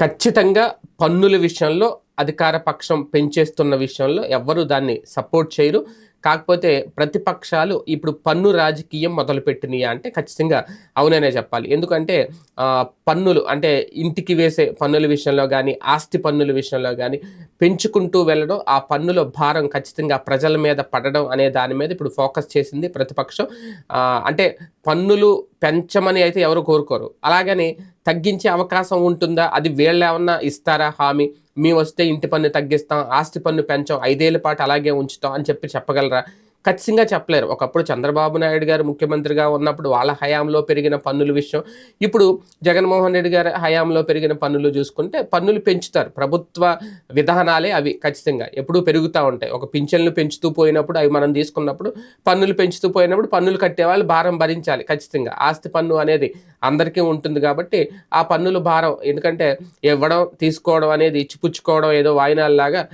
ఖచ్చితంగా పన్నుల విషయంలో అధికార పక్షం పెంచేస్తున్న విషయంలో ఎవ్వరూ దాన్ని సపోర్ట్ చేయరు. కాకపోతే ప్రతిపక్షాలు ఇప్పుడు పన్ను రాజకీయం మొదలుపెట్టినాయా అంటే ఖచ్చితంగా అవుననే చెప్పాలి. ఎందుకంటే పన్నులు అంటే ఇంటికి వేసే పన్నుల విషయంలో కానీ ఆస్తి పన్నుల విషయంలో కానీ పెంచుకుంటూ వెళ్ళడం ఆ పన్నుల భారం ఖచ్చితంగా ప్రజల మీద పడడం అనే దాని మీద ఇప్పుడు ఫోకస్ చేసింది ప్రతిపక్షం. అంటే పన్నులు పెంచమని అయితే ఎవరు కోరుకోరు. అలాగని తగ్గించే అవకాశం ఉంటుందా? అది వీళ్ళు ఏమన్నా ఇస్తారా హామీ? మేము వస్తే ఇంటి పన్ను తగ్గిస్తాం ఆస్తి పన్ను పెంచాం ఐదేళ్ళ పాటు అలాగే ఉంచుతాం అని చెప్పి చెప్పగలరు? ఖచ్చితంగా చెప్పలేరు. ఒకప్పుడు చంద్రబాబు నాయుడు గారు ముఖ్యమంత్రిగా ఉన్నప్పుడు వాళ్ళ హయాంలో పెరిగిన పన్నుల విషయం. ఇప్పుడు జగన్మోహన్ రెడ్డి గారి హయాంలో పెరిగిన పన్నులు చూసుకుంటే పన్నులు పెంచుతారు. ప్రభుత్వ విధానాలే అవి ఖచ్చితంగా. ఎప్పుడూ పెరుగుతూ ఉంటాయి. ఒక పింఛన్లు పెంచుతూ పోయినప్పుడు అవి మనం తీసుకున్నప్పుడు పన్నులు పెంచుతూ పోయినప్పుడు పన్నులు కట్టేవాళ్ళు భారం భరించాలి ఖచ్చితంగా. ఆస్తి పన్ను అనేది అందరికీ ఉంటుంది కాబట్టి ఆ పన్నుల భారం ఎందుకంటే ఇవ్వడం తీసుకోవడం అనేది ఇచ్చిపుచ్చుకోవడం ఏదో వాయినాల్లాగా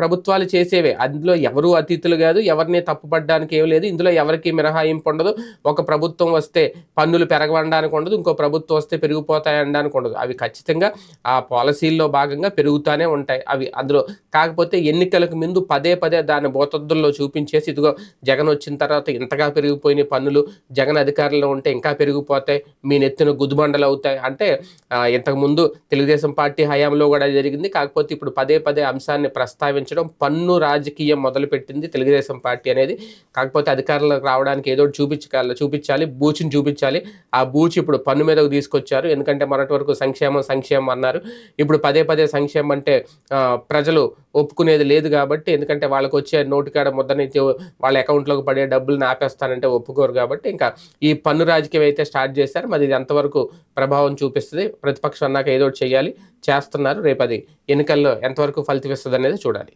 ప్రభుత్వాలు చేసేవే. అందులో ఎవరు అతిథులు కాదు ఎవరిని తప్పుపడడానికి ఏం లేదు. ఇందులో ఎవరికి మినహాయింపు ఉండదు. ఒక ప్రభుత్వం వస్తే పన్నులు పెరగవడానికి ఉండదు. ఇంకో ప్రభుత్వం వస్తే పెరిగిపోతాయి అనడానికి ఉండదు. అవి ఖచ్చితంగా ఆ పాలసీల్లో భాగంగా పెరుగుతూనే ఉంటాయి. అవి అందులో కాకపోతే ఎన్నికలకు ముందు పదే పదే దాన్ని బోతద్దుల్లో చూపించేసి ఇదిగో జగన్ వచ్చిన తర్వాత ఇంతగా పెరిగిపోయిన పన్నులు జగన్ అధికారంలో ఉంటే ఇంకా పెరిగిపోతాయి. మీ నెత్తిన గుద్దుబండలు అవుతాయి. అంటే ఇంతకుముందు తెలుగుదేశం పార్టీ హయాంలో కూడా జరిగింది. కాకపోతే ఇప్పుడు పదే పదే అంశాన్ని ప్రస్తావించడం పన్ను రాజకీయం మొదలుపెట్టింది తెలుగుదేశం పార్టీ అనేది. కాకపోతే అధికారంలోకి రావడానికి ఏదో చూపించాలి చూపించాలి బూచిని చూపించాలి. ఆ బూచి ఇప్పుడు పన్ను మీదకు తీసుకొచ్చారు. ఎందుకంటే మొన్నటి వరకు సంక్షేమం సంక్షేమం అన్నారు. ఇప్పుడు పదే పదే సంక్షేమం అంటే ప్రజలు ఒప్పుకునేది లేదు కాబట్టి ఎందుకంటే వాళ్ళకి వచ్చే నోటు కాడ ముద్దనైతే వాళ్ళ అకౌంట్లోకి పడే డబ్బులు ఆపేస్తానంటే ఒప్పుకోరు కాబట్టి ఇంకా ఈ పన్ను రాజకీయం అయితే స్టార్ట్ చేశారు. మరి ఇది ఎంతవరకు ప్రభావం చూపిస్తుంది? ప్రతిపక్షం అన్నాక ఏదో ఒకటి చేయాలి చేస్తున్నారు. రేపు అది ఎన్నికల్లో ఎంతవరకు ఫలితం ఇస్తుంది అనేది చూడాలి.